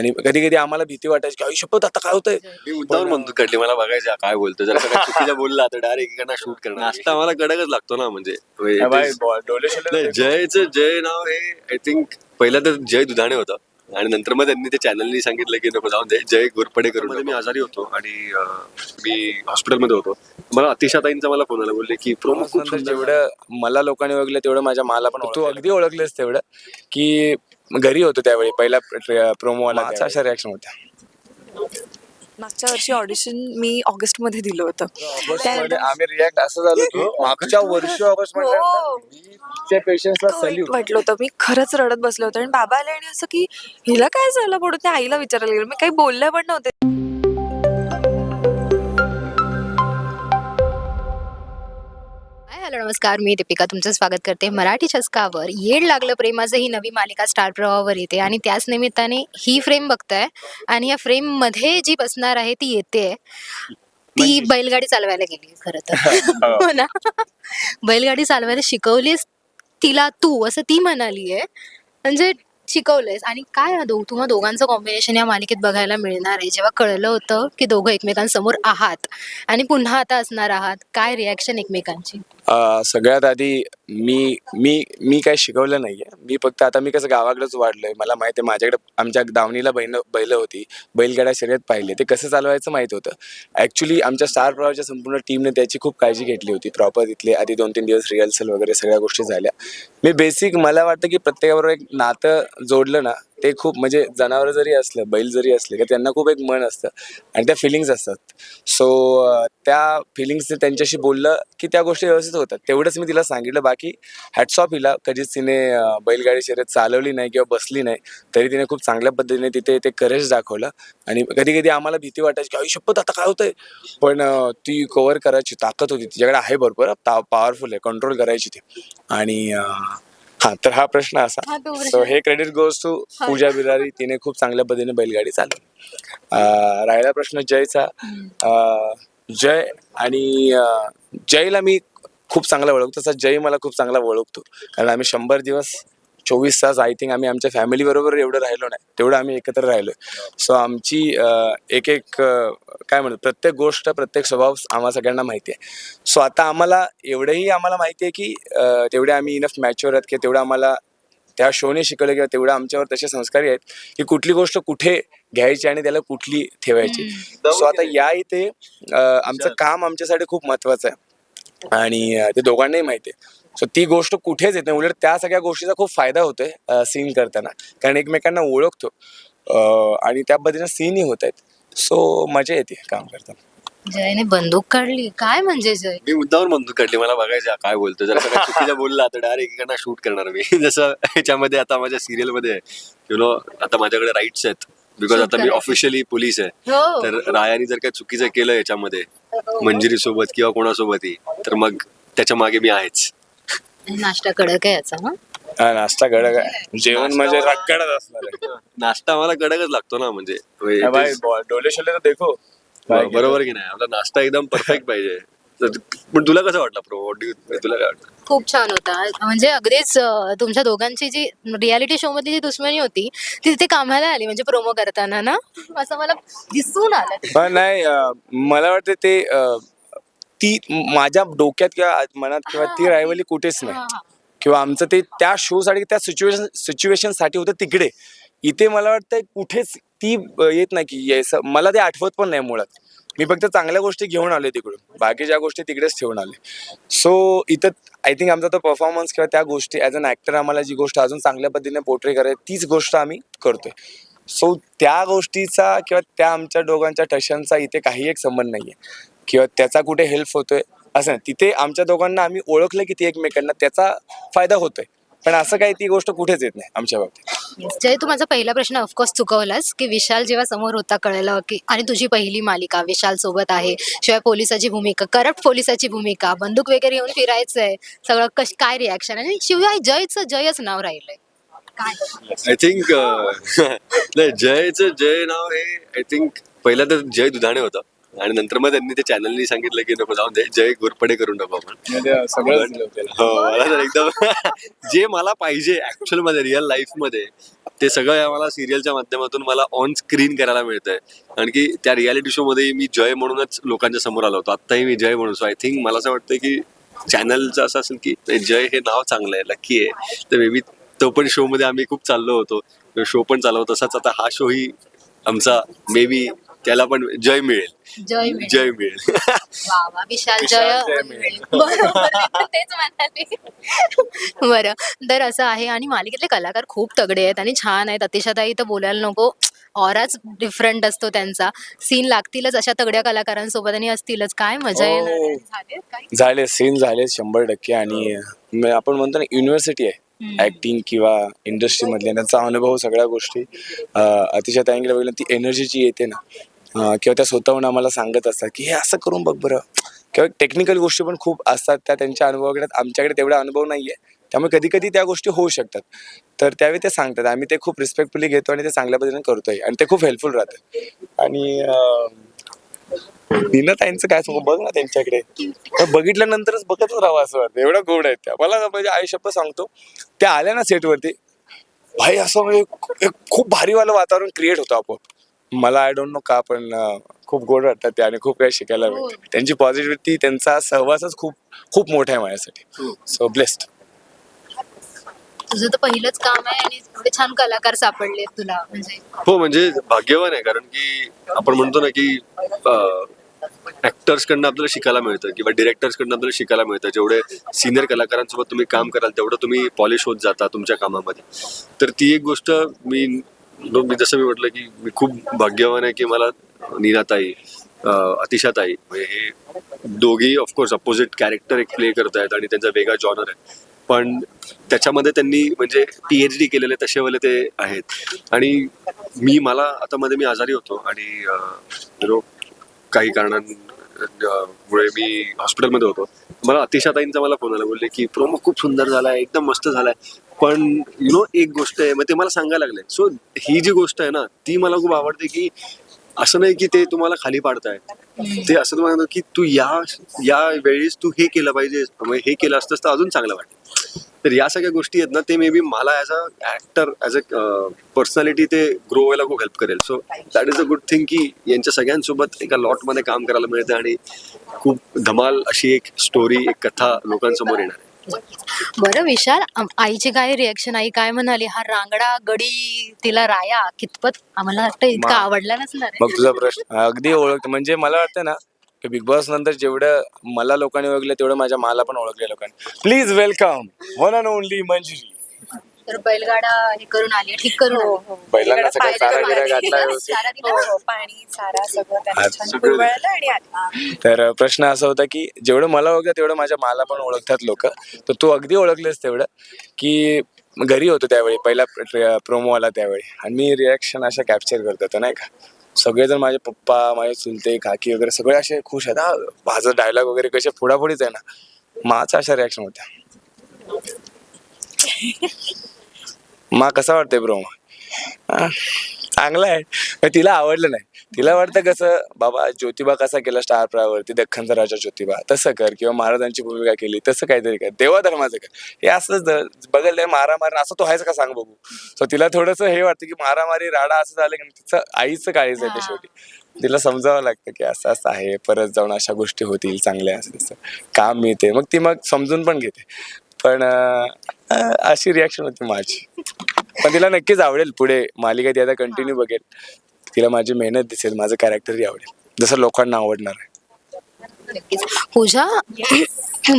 आणि कधी कधी आम्हाला भीती वाटायची की आयुष्यपत आता काय होतंय? मी मुद्दावर म्हणतो कडली मला बघायचं काय बोलतो जर चुकीचं बोलला तर डायरेक्ट एकांना शूट करणार नाश्ता मला कडकच लागतो ना म्हणजे. नाही, जयचं जय नाव हे आय थिंक पहिला तर जय दुधाणे होतं. आणि नंतर मग त्यांनी ते चॅनलनी सांगितलं की नको जाऊन दे जय घोरपडे करून मी आजारी होतो आणि अं, मी हॉस्पिटलमध्ये होतो. मला अतिशाताईंचा मला फोन आला बोलले की प्रोमो खूप सुंदर जेवढं मला लोकांनी ओळखलं तेवढं माझ्या माला पण तू अगदी ओळखलेस तेवढं. की घरी होतो त्यावेळी पहिला प्रोमो आला त्याचा अशा रिॲक्शन होत्या. मागच्या वर्षी ऑडिशन मी ऑगस्टमध्ये दिलं होतं. ऑगस्टमध्ये आम्ही रिॲक्ट असं झालो की मागच्या वर्षी ऑगस्ट हो. मध्ये इतकं वाईट सल्यूट वाटलं होतं. मी खरंच रडत बसले होते. आणि बाबा आले आणि असं की हिला काय झालं? म्हणून त्या आईला विचारायला गेलं. मी काही बोलले पण नव्हते नमस्कार मी दीपिका तुमचं स्वागत करते. मराठी चस्कावर येड लागलं प्रेमाचं ही नवी मालिका स्टार प्रवाहावर येते आणि त्याच निमित्ताने ही फ्रेम बघताय आणि या फ्रेममध्ये जी बसणार आहे ती येते. ती बैलगाडी चालवायला गेली खरं तर. हो. ना? बैलगाडी चालवायला शिकवलीस तिला तू असं ती म्हणाली आहे. म्हणजे शिकवलंयस. आणि काय हा दो तुम्हा दोघांचं कॉम्बिनेशन या मालिकेत बघायला मिळणार आहे? जेव्हा कळलं होतं की दोघं एकमेकांसमोर आहात आणि पुन्हा आता असणार आहात काय रिॲक्शन एकमेकांची? सगळ्यात आधी मी मी मी काय शिकवलं नाहीये. मी फक्त आता मी कसं गावाकडेच वाढलोय. मला माहिती आहे माझ्याकडे आमच्या दावणीला बैल बैलं होती. बैलगाड्या शर्यत पाहिले. ते कसं चालवायचं माहीत होतं. ॲक्च्युली आमच्या स्टार प्रवाहच्या संपूर्ण टीमने त्याची खूप काळजी घेतली होती. प्रॉपर तिथले आधी दोन तीन दिवस रिहर्सल वगैरे सगळ्या गोष्टी झाल्या. मी बेसिक मला वाटतं की प्रत्येकाबरोबर एक नातं जोडलं ना ते खूप म्हणजे जनावर जरी असलं बैल जरी असले तर त्यांना खूप एक मन असतं आणि त्या फिलिंग्स असतात. सो त्या फिलिंग्स त्यांच्याशी बोललं की त्या गोष्टी व्यवस्थित होतात. तेवढंच मी तिला सांगितलं. बाकी हॅटसॉप हिला. कधीच तिने बैलगाडी शर्यत चालवली नाही किंवा बसली नाही तरी तिने खूप चांगल्या पद्धतीने तिथे ते करेज दाखवलं. आणि कधी कधी आम्हाला भीती वाटायची की आयुष्यपत आता काय होतंय? पण ती कवर करायची ताकद होती. तिच्याकडे आहे भरपूर पॉवरफुल आहे कंट्रोल करायची ती. आणि हा तर हा प्रश्न असा. तो प्रश्न. सो हे credit goes to Pooja Birari. तिने खूप चांगल्या पद्धतीने बैलगाडी चालवली. अं, राहिला प्रश्न जयचा. अं, जय आणि अं, जयला मी खूप चांगला ओळखतो तसा जय मला खूप चांगला ओळखतो कारण आम्ही शंभर दिवस चोवीस तास आय थिंक आम्ही आमच्या फॅमिली बरोबर एवढं राहिलो नाही. तेवढं आम्ही एकत्र राहिलो सो आमची एक एक काय म्हणतो प्रत्येक गोष्ट प्रत्येक स्वभाव आम्हाला सगळ्यांना माहिती आहे सो आता आम्हाला एवढंही आम्हाला माहिती आहे की तेवढे आम्ही इनफ मॅच्युअर आहेत की तेवढं आम्हाला त्या शोने शिकवलं किंवा तेवढं आमच्यावर तसे संस्कारी आहेत की कुठली गोष्ट कुठे घ्यायची आणि त्याला कुठली ठेवायची. सो आता या इथे आमचं काम आमच्यासाठी खूप महत्वाचं आहे. आणि ते दोघांनाही माहिती आहे सो ती गोष्ट कुठेच येत नाही. उलट त्या सगळ्या गोष्टीचा खूप फायदा होतोय सीन करताना. कारण एकमेकांना ओळखतो. आणि त्या पद्धतीने सीनही होत आहेत. सो मजा येते काम करताना. जयने बंदूक काढली. काय म्हणजे जय? मी मुद्दावर म्हणतो कडली मला बघायचं काय बोलतो जर चुकीचं बोलला तर डायरेक्ट एकांना शूट करणार मी. जसं ह्याच्यामध्ये आता माझ्या सिरियलमध्ये यु नो आता माझ्याकडे राईट्स आहेत. बिकॉज आता मी. ऑफिशियली पोलीस आहे. हो. तर रायाने जर काही चुकीचं केलं याच्यामध्ये मंजिरी सोबत किंवा कोणासोबतही तर मग त्याच्यामागे मी आहेच. नाश्ता कडक आहे याचा हा? हा, नाश्ता कडक आहे. जेवण म्हणजे रक्कडच असणार आहे. नाश्ता मला कडकच लागतो ना म्हणजे. हा, बॉ- डोले शोले तर देखो. बरोबर की नाही? आपला नाश्ता एकदम परफेक्ट पाहिजे. तर- पण तुला कसं वाटलं प्रो तुला काय वाटलं? खूप छान होता. म्हणजे अगदीच अं, तुमच्या दोघांची जी रियालिटी शो मधली जी दुश्मनी होती ती तिथे कामाला आली म्हणजे प्रोमो करताना ना? असं मला दिसून आलं. नाही अं, मला वाटतं ते अं, ती माझ्या डोक्यात किंवा मनात किंवा ती रायवली कुठेच नाही. किंवा आमचं ते त्या शो साठी त्या सिच्युएशन सिच्युएशनसाठी होतं तिकडे. इथे मला वाटतं कुठेच ती येत नाही की मला ते आठवत पण नाही मुळात. मी फक्त चांगल्या गोष्टी घेऊन आले तिकडून. बाकीच्या गोष्टी तिकडेच ठेवून आले सो इथं आय थिंक आमचा तो परफॉर्मन्स किंवा त्या गोष्टी ॲज अन ॲक्टर आम्हाला जी गोष्ट अजून चांगल्या पद्धतीने पोर्ट्रे करायची तीच गोष्ट आम्ही करतोय. सो त्या गोष्टीचा किंवा त्या आमच्या दोघांच्या टशांचा इथे काही एक संबंध नाही आहे किंवा त्याचा कुठे हेल्प होतोय असं नाही. तिथे आमच्या दोघांना आम्ही ओळखलं की ती एकमेकांना त्याचा फायदा होतोय. पण असं काही ती गोष्ट कुठेच येत नाही आमच्या बाबतीत. जय तू माझा पहिला प्रश्न ऑफकोर्स चुकवलास की विशाल जेव्हा समोर होता कळलं की आणि तुझी पहिली मालिका विशाल सोबत आहे शिवाय पोलिसाची भूमिका करप्ट पोलिसाची भूमिका बंदूक वगैरे घेऊन फिरायचंय सगळं कश काय रिॲक्शन आणि शिवाय जयचं जयच नाव राहिलंय. काय? आय थिंक नाही जयचं जय नाव हे आय थिंक पहिला तर जय दुधाणे होतं. आणि नंतर मग त्यांनी ते चॅनलनी सांगितलं की नको जाऊन दे जय घोरपडे करून टाकू आपण. सगळं दिलं त्याला. हो मला तर एकदम जे मला पाहिजे ऍक्च्युअलमध्ये रिअल लाईफमध्ये ते सगळं मला सिरियलच्या माध्यमातून मला ऑन स्क्रीन करायला मिळतंय. कारण की त्या रियालिटी शो मध्ये मी जय म्हणूनच लोकांच्या समोर आलो होतो. आत्ताही मी जय म्हणून. सो आय थिंक मला असं वाटतं की चॅनलचं असं असेल की जय हे नाव चांगलं आहे लकी आहे. तर मे बी तो पण शो मध्ये आम्ही खूप चाललो होतो. शो पण चालवतो तसाच आता हा शोही आमचा मे बी त्याला पण जय मिळेल. जय मिळेल. जय मिळेल. वा वा विशाल विशाल जय जय मिळेल. बरोबर मी पण तेच म्हणाले. बरं तर असं आहे आणि मालिकेतले कलाकार खूप तगडे आहेत आणि छान आहेत. अतिशताई तर बोलायला नको. ऑराच डिफरंट असतो त्यांचा. सीन लागतीलच अशा तगड्या कलाकारांसोबत आणि असतीलच. काय मजा हो. येणार आहे. झाले काय झाले सीन झाले शंभर टक्के आणि म- आपण म्हणतो ना युनिव्हर्सिटी आहे. ऍक्टिंग किंवा इंडस्ट्री मधले. त्यांचा अनुभव सगळ्या गोष्टी. अं, अतिशय ताईंकडे बघितलं ती एनर्जी जी येते ना. किंवा त्या स्वतःहून आम्हाला सांगत असतात की हे असं करून बघ बरं. किंवा टेक्निकल गोष्टी पण खूप असतात त्या त्यांच्या अनुभवाकडे आमच्याकडे तेवढा अनुभव नाहीये. त्यामुळे कधी कधी त्या गोष्टी होऊ शकतात. तर त्यावेळी ते सांगतात. आम्ही ते खूप रिस्पेक्टफुली घेतो आणि ते चांगल्या पद्धतीने करतोय. आणि ते खूप हेल्पफुल राहतं. आणि अं, ताईंचं काय सांगू? बघ ना त्यांच्याकडे. बघितल्यानंतरच बघतच राहावं असं वाटतं. एवढं गोड आहेत त्या. मला म्हणजे आयुष्यप सांगतो त्या आल्या ना सेटवरती भाई असं म्हणजे एक खूप भारीवालं वातावरण क्रिएट होतं आपोआप. मला आय डोंट नो का पण अं, खूप गोड वाटतात ते आणि खूप काही शिकायला मिळतं त्यांची पॉझिटिव्हिटी त्यांचा सहवासच खूप खूप मोठा आहे माझ्यासाठी. सो ब्लेस्ड तुझं तर पहिलंच काम आहे आणि एवढे छान कलाकार सापडले तुला म्हणजे. हो म्हणजे भाग्यवान आहे कारण की आपण म्हणतो ना की ऍक्टर्स कडनं आपल्याला शिकायला मिळतं किंवा डिरेक्टर्स कडनं आपल्याला शिकायला मिळतं. जेवढे सिनियर कलाकारांसोबत तुम्ही काम कराल तेवढं तुम्ही पॉलिश होत जाता तुमच्या कामामध्ये. तर ती एक गोष्ट मी मग मी जसं मी म्हटलं की मी खूप भाग्यवान आहे की मला नीनाताई अतिशाताई म्हणजे हे दोघी ऑफकोर्स अपोजिट कॅरेक्टर एक प्ले करतायत आणि त्यांचा वेगळा जॉनर आहे. पण त्याच्यामध्ये त्यांनी म्हणजे पी एच डी केलेले तसेवाले ते आहेत. आणि मी मला आता मध्ये मी आजारी होतो आणि नो काही कारणांमुळे मी हॉस्पिटलमध्ये होतो. मला अतिशाताईंचा मला फोन आला. बोलले की प्रोमो खूप सुंदर झालाय एकदम मस्त झालाय. पण यु नो एक गोष्ट आहे मग ते मला सांगायला लागले. सो ही जी गोष्ट आहे ना ती मला खूप आवडते की असं नाही की ते तुम्हाला खाली paडताय ते असं तुम्हाला की तू या या वेळेस तू हे केलं पाहिजे हे केलं असतंस तर अजून चांगलं वाटेल तर या सगळ्या गोष्टी आहेत ना ते मे बी मला as a actor as a personality ते ग्रो व्हायला खूप हेल्प करेल. So that is a good thing की यांच्या सगळ्यांसोबत एका लॉटमध्ये काम करायला मिळतं आणि खूप धमाल अशी एक स्टोरी एक कथा लोकांसमोर येणार आहे. बरं विशाल आम- आईची काय रिॲक्शन आई काय म्हणाली? हा रांगडा गडी तिला राया कितपत? आम्हाला वाटतं इतका मा- आवडला नसणार आहे. मग तुझा प्रश्न अगदी ओळख म्हणजे मला वाटतं ना की बिग बॉस नंतर जेवढं मला लोकांनी ओळखलं तेवढं माझ्या माला पण ओळखले लोकांनी. Please welcome one and only Manjuri. तर बैलगाडा हे करून आली ठीक करून हो. हो. बैलांना सगळं चारा बिरा. घातला व्यवस्थित. चारा दिला. हो, पाणी चारा सगळं त्यांनी आज छान सगळं आणि आली. तर प्रश्न असा होता की जेवढं मला ओळखतं तेवढं माझ्या माला पण ओळखतात लोक तर तू अगदी ओळखलेस तेवढं की घरी होतो त्यावेळी पहिला प्रोमो आला त्यावेळी आणि मी रिॲक्शन अशा कॅप्चर करत होतो नाही का सगळेजण माझे पप्पा माझे चुलते काकी वगैरे सगळे असे खुश आहेत हा माझं डायलॉग वगैरे कसे फोडाफोडीच आहे ना माचा अशा रिॲक्शन होत्या मा कसा वाटतंय प्रोमो चांगला आहे. तिला आवडलं नाही. तिला वाटतं कसं बाबा ज्योतिबा कसा केला स्टार प्रवावरती दख्खनचा राजा ज्योतिबा. तसं कर किंवा महाराजांची भूमिका केली तसं काहीतरी कर. देवा धर्माचं कर. हे असंच द- बघायला मारा मारा असं तो आहेच का सांग बघू? सो तिला थोडंसं हे वाटतं की मारामारी राडा असं झालं की तिचं आईचं काळीच आहे ते शेवटी तिला समजावं लागतं की असं असं आहे. परत जाऊन अशा गोष्टी होतील चांगल्या असं तसं. काम मिळते मग ती मग समजून पण घेते. पण अशी रिॲक्शन होती माझी. पण तिला नक्कीच आवडेल पुढे. मालिका ती आता कंटिन्यू बघेल. तिला माझी मेहनत दिसेल माझं कॅरेक्टरही आवडेल. जसं लोकांना आवडणार आहे. नक्कीच. पूजा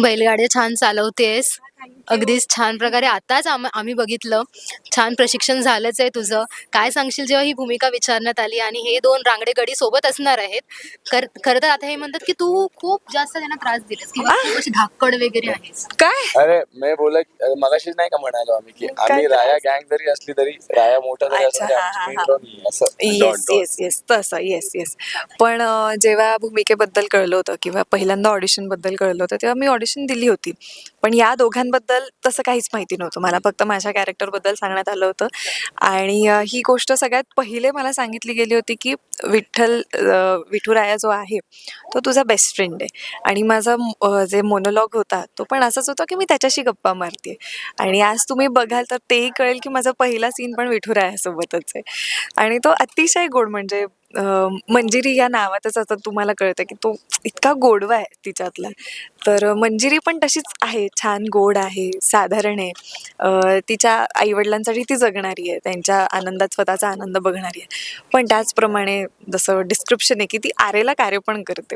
बैलगाड्या छान चालवतेस. अगदीच छान प्रकारे आताच आम आम्ही बघितलं. छान प्रशिक्षण झालंच आहे तुझं. काय सांगशील जेव्हा ही भूमिका विचारण्यात आली आणि हे दोन रांगडे गडी सोबत असणार आहेत? कर खरं तर आता हे म्हणतात की तू खूप जास्त त्यांना त्रास दिलास. किंवा अशी धाकड वगैरे आहेस. काय? अरे मी बोलत मगाशीच नाही का म्हणालो आम्ही की आम्ही? राया गँग जरी असली तरी राया मोठा जरी अच्छा, असला तरी हा, आमची main role असं. येस. येस येस तसं येस येस पण अं, जेव्हा भूमिकेबद्दल कळलं होतं किंवा पहिल्यांदा ऑडिशनबद्दल कळलं होतं तेव्हा मी ऑडिशन दिली होती. पण या दोघांना सीनबद्दल तसं काहीच माहिती नव्हतं. मला फक्त माझ्या कॅरेक्टरबद्दल सांगण्यात आलं होतं. आणि ही गोष्ट सगळ्यात पहिले मला सांगितली गेली होती की विठ्ठल विठुराया जो आहे तो तुझा बेस्ट फ्रेंड आहे. आणि माझा जे मोनोलॉग होता तो पण असाच होता की मी त्याच्याशी गप्पा मारते आणि आज तुम्ही बघाल तर तेही कळेल की माझा पहिला सीन पण विठुरायासोबतच आहे. आणि तो अतिशय गोड म्हणजे मंजिरी या नावातच आता तुम्हाला कळतं की तो इतका गोडवा आहे तिच्यातला. तर मंजिरी पण तशीच आहे छान गोड आहे साधारण आहे. तिच्या आईवडिलांसाठी ती जगणारी आहे त्यांच्या आनंदात स्वतःचा आनंद बघणारी आहे. पण त्याचप्रमाणे जसं डिस्क्रिप्शन आहे की ती आरेला कार्य पण करते.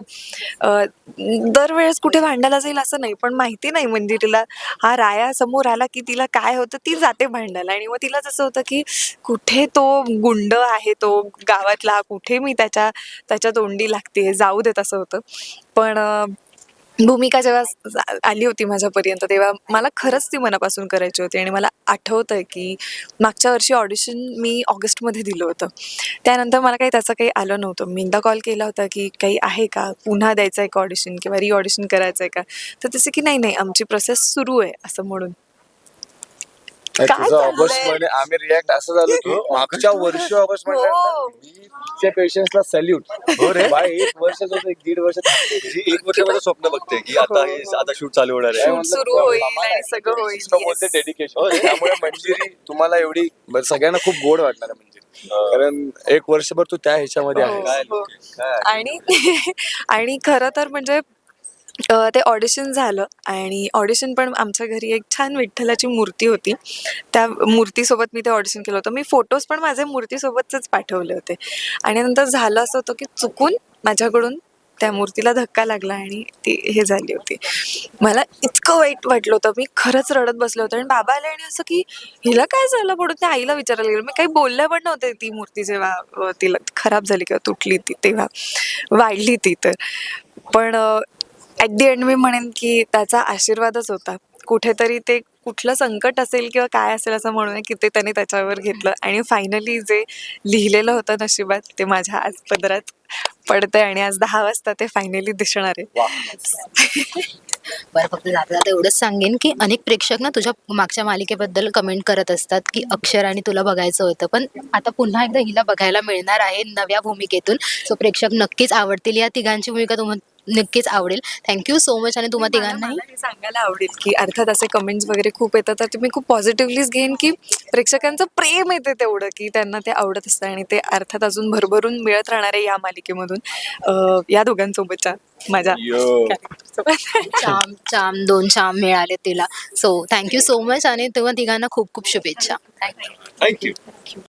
दरवेळेस कुठे भांडायला जाईल असं नाही पण माहिती नाही मंजिरीला. हा राया समोर आला की तिला काय होतं ती जाते भांडायला. आणि मग तिला जसं होतं की कुठे तो गुंड आहे तो गावातला कुठे कुठे मी त्याच्या त्याच्या तोंडी लागते जाऊ देत असं होतं. पण भूमिका जेव्हा आली होती माझ्यापर्यंत तेव्हा मला खरंच ती मनापासून करायची होती आणि मला आठवत आहे की मागच्या वर्षी ऑडिशन मी ऑगस्टमध्ये दिलं होतं. त्यानंतर मला काही त्याचं काही आलं नव्हतं. मी एकदा कॉल केला होता की काही आहे का? पुन्हा द्यायचं आहे का ऑडिशन किंवा री ऑडिशन करायचं आहे का? तर तसं की नाही नाही आमची प्रोसेस सुरू आहे असं म्हणून. काय तुझं चाललंय? ऑगस्टमध्ये आम्ही रिॲक्ट असं झालो की मागच्या वर्षी ऑगस्टमध्ये हो. मी पेशन्सला सल्यूट हो रे बाय एक वर्षाचं होतं, एक दीड वर्ष जी एक वर्षामध्ये स्वप्न बघते की आता हे आता शूट चालू होणार आहे Shoot सुरू होईल आणि सगळं होईल. बोलते Yes. डेडिकेशन त्यामुळे मंजिरी तुम्हाला एवढी बरं, सगळ्यांना खूप गोड वाटणार आहे मंजिरी कारण एक वर्षभर तू त्या ह्याच्यामध्ये हो, आहे काय हो. काय? आणि आणि खरं तर म्हणजे ते ऑडिशन झालं आणि ऑडिशन पण आमच्या घरी एक छान विठ्ठलाची मूर्ती होती. त्या मूर्तीसोबत मी ते ऑडिशन केलं होतं. मी फोटोज पण माझे मूर्तीसोबतच पाठवले होते. आणि नंतर झालं असं होतं की चुकून माझ्याकडून त्या मूर्तीला धक्का लागला आणि ती हे झाली होती. मला इतकं वाईट वाटलं होतं. मी खरंच रडत बसले होते आणि बाबा आले आणि असं की हिला काय झालं पडून त्या आईला विचारायला गेलं. मी काही बोलले पण नव्हते ती मूर्ती जेव्हा तिला खराब झाली किंवा तुटली ती तेव्हा. वाढली ती तर. पण ॲट दी एंड मी म्हणेन की त्याचा आशीर्वादच होता. कुठेतरी ते कुठलं संकट असेल किंवा काय असेल असं म्हणू नये की ते त्याने त्याच्यावर घेतलं. आणि फायनली जे लिहिलेलं होतं नशिबात ते माझ्या आज पदरात पडतंय आणि आज दहा वाजता ते फायनली दिसणार आहे. बरं फक्त जाता जाता एवढंच सांगेन की अनेक प्रेक्षक ना तुझ्या मागच्या मालिकेबद्दल कमेंट करत असतात की अक्षर आणि तुला बघायचं होतं. पण आता पुन्हा एकदा हिला बघायला मिळणार आहे नव्या भूमिकेतून. सो प्रेक्षक नक्कीच आवडतील. या तिघांची भूमिका तुम्हाला नक्कीच आवडेल. थँक्यू सो मच आणि तुम्हा मला- तिघांनाही. मला हे सांगायला आवडेल की अर्थात असे कमेंट्स वगैरे खूप येतात. तर ते मी खूप पॉझिटिव्हलीच घेईन की प्रेक्षकांचं प्रेम येते तेवढं की त्यांना ते आवडत असतं आणि ते अर्थात अजून भरभरून मिळत राहणार आहे या मालिकेमधून. अं, या दोघांसोबतच्या माझ्या character. चाम चाम दोन चाम मिळाले तिला. सो थँक्यू सो मच आणि तुम्हा तिघांना खूप खूप शुभेच्छा. Thank you thank you